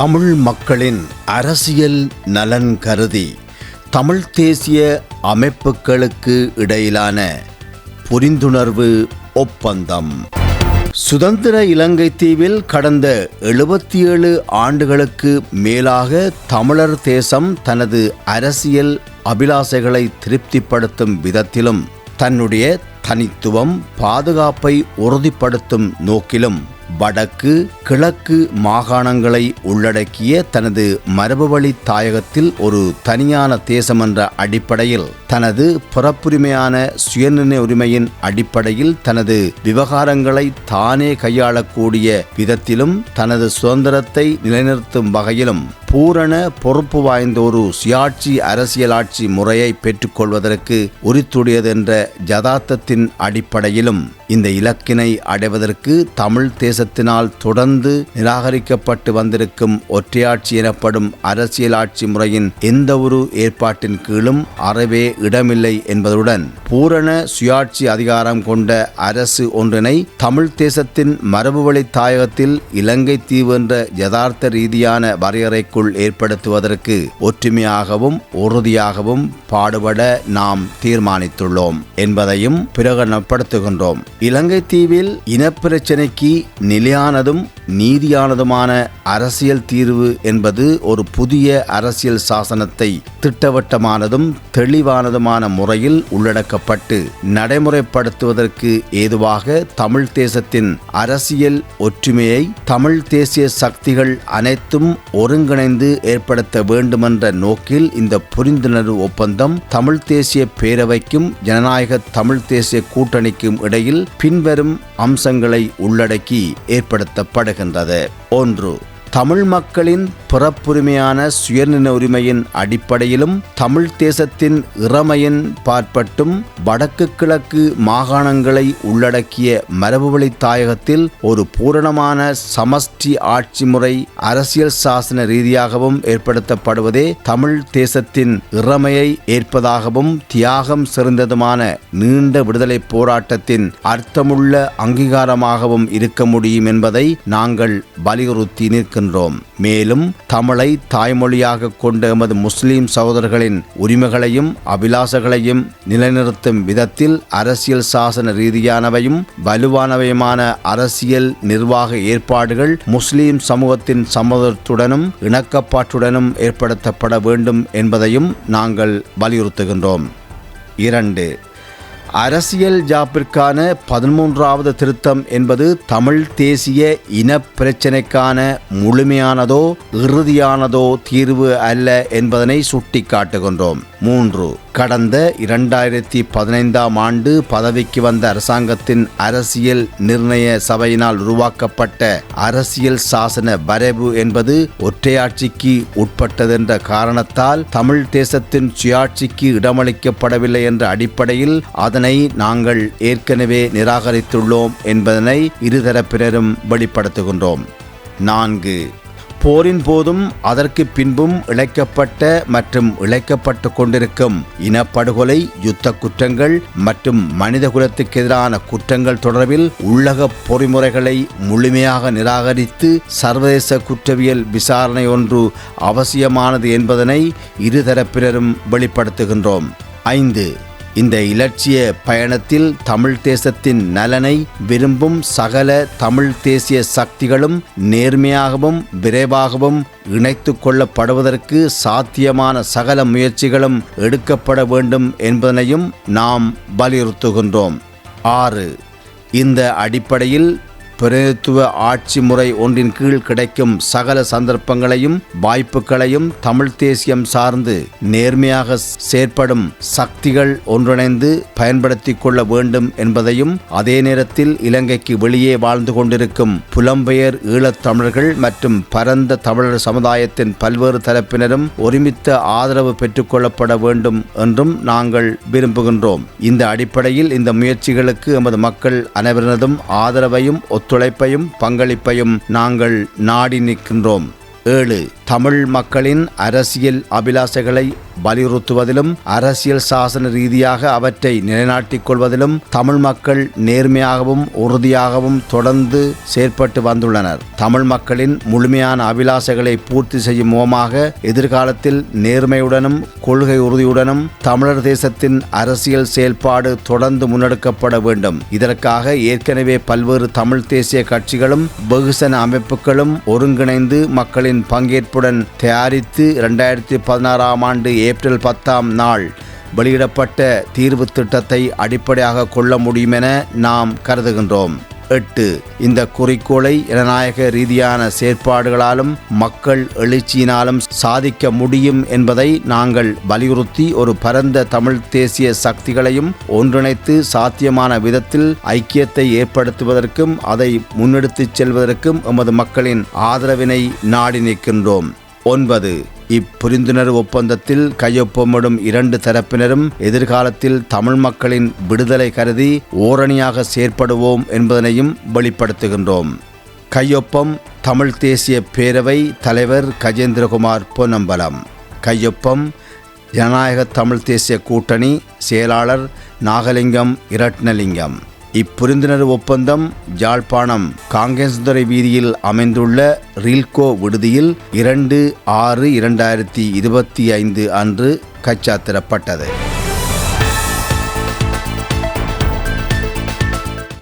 தமிழ் மக்களின் அரசியல் நலன் கருதி தமிழ் தேசிய அமைப்புகளுக்கு இடையிலான புரிந்துணர்வு ஒப்பந்தம். சுதந்திர இலங்கை தீவில் கடந்த எழுபத்தி ஏழு ஆண்டுகளுக்கு மேலாக தமிழர் தேசம் தனது அரசியல் அபிலாசைகளை திருப்திப்படுத்தும் விதத்திலும் தன்னுடைய தனித்துவம் பாதுகாப்பை உறுதிப்படுத்தும் நோக்கிலும் வடக்கு கிழக்கு மாகாணங்களை உள்ளடக்கிய தனது மரபுவழி தாயகத்தில் ஒரு தனியான தேசம் என்ற அடிப்படையில் தனது பிறப்புரிமையான சுயநிர்ணய உரிமையின் அடிப்படையில் தனது விவகாரங்களை தானே கையாளக்கூடிய விதத்திலும் தனது சுதந்திரத்தை நிலைநிறுத்தும் வகையிலும் பூரண பொறுப்பு வாய்ந்த ஒரு சுயாட்சி அரசியலாட்சி முறையை பெற்றுக்கொள்வதற்கு உரித்துடையது என்ற ஜதார்த்தத்தின் அடிப்படையிலும் இந்த இலக்கினை அடைவதற்கு தமிழ் தேசத்தினால் தொடர்ந்து நிராகரிக்கப்பட்டு வந்திருக்கும் ஒற்றையாட்சி எனப்படும் அரசியலாட்சி முறையின் எந்த ஒரு ஏற்பாட்டின் கீழும் அறவே இடமில்லை என்பதுடன் பூரண சுயாட்சி அதிகாரம் கொண்ட அரசு ஒன்றினை தமிழ் தேசத்தின் மரபுவழி தாயகத்தில் இலங்கை தீவு என்ற யதார்த்த ரீதியான வரையறைக்குள் ஏற்படுத்துவதற்கு ஒற்றுமையாகவும் உறுதியாகவும் பாடுபட நாம் தீர்மானித்துள்ளோம் என்பதையும் பிரகடனப்படுத்துகின்றோம். இலங்கை தீவில் இனப்பிரச்சினைக்கு நிலையானதும் நீதியானதுமான அரசியல் தீர்வு என்பது ஒரு புதிய அரசியல் சாசனத்தை திட்டவட்டமானதும் தெளிவானதுமான முறையில் உள்ளடக்கப்பட்டு நடைமுறைப்படுத்துவதற்கு ஏதுவாக தமிழ் தேசத்தின் அரசியல் ஒற்றுமையை தமிழ் தேசிய சக்திகள் அனைத்தும் ஒருங்கிணைந்து ஏற்படுத்த வேண்டுமென்ற நோக்கில் இந்த புரிந்துணர்வு ஒப்பந்தம் தமிழ் தேசிய பேரவைக்கும் ஜனநாயக தமிழ் தேசிய கூட்டணிக்கும் இடையில் பின்வரும் அம்சங்களை உள்ளடக்கி ஏற்படுத்தப்படுகின்றது. ஒன்று தமிழ் மக்களின் பிறப்புரிமையான சுயநின உரிமையின் அடிப்படையிலும் தமிழ் தேசத்தின் இறமையின் பாற்பட்டும் வடக்கு கிழக்கு மாகாணங்களை உள்ளடக்கிய மரபுவழி தாயகத்தில் ஒரு பூரணமான சமஷ்டி ஆட்சி முறை அரசியல் சாசன ரீதியாகவும் ஏற்படுத்தப்படுவதே தமிழ் தேசத்தின் இறமையை ஏற்பதாகவும் தியாகம் சிறந்ததுமான நீண்ட விடுதலை போராட்டத்தின் அர்த்தமுள்ள அங்கீகாரமாகவும் இருக்க முடியும் என்பதை நாங்கள் வலியுறுத்தி இருக்கின்றோம் மேலும் தமிழை தாய்மொழியாக கொண்ட எமது முஸ்லீம் சகோதரர்களின் உரிமைகளையும் அபிலாசங்களையும் நிலைநிறுத்தும் விதத்தில் அரசியல் சாசன ரீதியானவையும் வலுவானவையுமான அரசியல் நிர்வாக ஏற்பாடுகள் முஸ்லீம் சமூகத்தின் சம்மதத்துடனும் இணக்கப்பாட்டுடனும் ஏற்படுத்தப்பட வேண்டும் என்பதையும் நாங்கள் வலியுறுத்துகின்றோம். இரண்டு அரசியல் ஜாப்பிற்கான பதிமூன்றாவது திருத்தம் என்பது தமிழ் தேசிய இன பிரச்சினைக்கான முழுமையானதோ இறுதியானதோ தீர்வு அல்ல என்பதனை சுட்டிக்காட்டுகின்றோம். மூன்று. கடந்த இரண்டாயிரத்தி பதினைந்தாம் ஆண்டு பதவிக்கு வந்த அரசாங்கத்தின் அரசியல் நிர்ணய சபையினால் உருவாக்கப்பட்ட அரசியல் சாசன வரைவு என்பது ஒற்றையாட்சிக்கு உட்பட்டதென்ற காரணத்தால் தமிழ் தேசத்தின் சுயாட்சிக்கு இடமளிக்கப்படவில்லை என்ற அடிப்படையில் அதனை நாங்கள் ஏற்கனவே நிராகரித்துள்ளோம் என்பதனை இருதரப்பினரும் வெளிப்படுத்துகின்றோம். நான்கு. போரின் போதும் அதற்கு பின்பும் இழைக்கப்பட்ட மற்றும் இழைக்கப்பட்டு கொண்டிருக்கும் இனப்படுகொலை யுத்த குற்றங்கள் மற்றும் மனிதகுலத்துக்கு எதிரான குற்றங்கள் தொடர்பில் உள்ளக பொறிமுறைகளை முழுமையாக நிராகரித்து சர்வதேச குற்றவியல் விசாரணை ஒன்று அவசியமானது என்பதனை இருதரப்பினரும் வெளிப்படுத்துகின்றோம். ஐந்து இந்த இலட்சிய பயணத்தில் தமிழ் தேசத்தின் நலனை விரும்பும் சகல தமிழ் தேசிய சக்திகளும் நேர்மையாகவும் விரைவாகவும் இணைத்து கொள்ளப்படுவதற்கு சாத்தியமான சகல முயற்சிகளும் எடுக்கப்பட வேண்டும் என்பதனையும் நாம் வலியுறுத்துகின்றோம். ஆறு. இந்த அடிப்படையில் பிரதித்துவ ஆட்சி முறை ஒன்றின் கீழ் கிடைக்கும் சகல சந்தர்ப்பங்களையும் வாய்ப்புகளையும் தமிழ் தேசியம் சார்ந்து நேர்மையாக செயற்படும் சக்திகள் ஒன்றிணைந்து பயன்படுத்திக் கொள்ள வேண்டும் என்பதையும் அதே நேரத்தில் இலங்கைக்கு வெளியே வாழ்ந்து கொண்டிருக்கும் புலம்பெயர் ஈழத் தமிழர்கள் மற்றும் பரந்த தமிழர் சமுதாயத்தின் பல்வேறு தரப்பினரும் ஒருமித்த ஆதரவு பெற்றுக்கொள்ளப்பட வேண்டும் என்றும் நாங்கள் விரும்புகின்றோம். இந்த அடிப்படையில் இந்த முயற்சிகளுக்கு எமது மக்கள் அனைவரினதும் ஆதரவையும் ஒத்து ஒத்துழைப்பையும் பங்களிப்பையும் நாங்கள் நாடி நிற்கின்றோம். ஏழு தமிழ் மக்களின் அரசியல் அபிலாசைகளை வலியுறுத்துவதிலும் அரசியல் சாசன ரீதியாக அவற்றை நிலைநாட்டிக் கொள்வதிலும் தமிழ் மக்கள் நேர்மையாகவும் உறுதியாகவும் தொடர்ந்து செயற்பட்டு வந்துள்ளனர். தமிழ் மக்களின் முழுமையான அபிலாசைகளை பூர்த்தி செய்யும் முகமாக எதிர்காலத்தில் நேர்மையுடனும் கொள்கை உறுதியுடனும் தமிழர் தேசத்தின் அரசியல் செயல்பாடு தொடர்ந்து முன்னெடுக்கப்பட வேண்டும். இதற்காக ஏற்கனவே பல்வேறு தமிழ் தேசிய கட்சிகளும் வெகுசன அமைப்புகளும் ஒருங்கிணைந்து மக்களின் பங்கேற்புடன் தயாரித்து இரண்டாயிரத்தி பதினாறாம் ஆண்டு ஏப்ரல் பத்தாம் நாள் வெளியிடப்பட்ட தீர்வு திட்டத்தை அடிப்படையாக கொள்ள முடியும் என நாம் கருதுகின்றோம். எட்டு. இந்த குறிக்கோளை ஜனநாயக ரீதியான செயற்பாடுகளாலும் மக்கள் எழுச்சியினாலும் சாதிக்க முடியும் என்பதை நாங்கள் வலியுறுத்தி ஒரு பரந்த தமிழ் தேசிய சக்திகளையும் ஒன்றிணைத்து சாத்தியமான விதத்தில் ஐக்கியத்தை ஏற்படுத்துவதற்கும் அதை முன்னெடுத்துச் செல்வதற்கும் எமது மக்களின் ஆதரவினை நாடி நிற்கின்றோம். ஒன்பது. இப்புரிந்துணர்வு ஒப்பந்தத்தில் கையொப்பமிடும் இரண்டு தரப்பினரும் எதிர்காலத்தில் தமிழ் மக்களின் விடுதலை கருதி ஓரணியாக செயற்படுவோம் என்பதனையும் வெளிப்படுத்துகின்றோம். கையொப்பம் தமிழ் தேசிய பேரவை தலைவர் கஜேந்திரகுமார் பொன்னம்பலம். கையொப்பம் ஜனநாயக தமிழ் தேசிய கூட்டணி செயலாளர் நாகலிங்கம் இரட்னலிங்கம். இப்புரிந்துணர்வு ஒப்பந்தம் யாழ்ப்பாணம் காங்கேசந்துறை வீதியில் அமைந்துள்ள ரீல்கோ விடுதியில் இரண்டு ஆறு இரண்டாயிரத்தி இருபத்தி ஐந்து அன்று கச்சாத்திரப்பட்டது.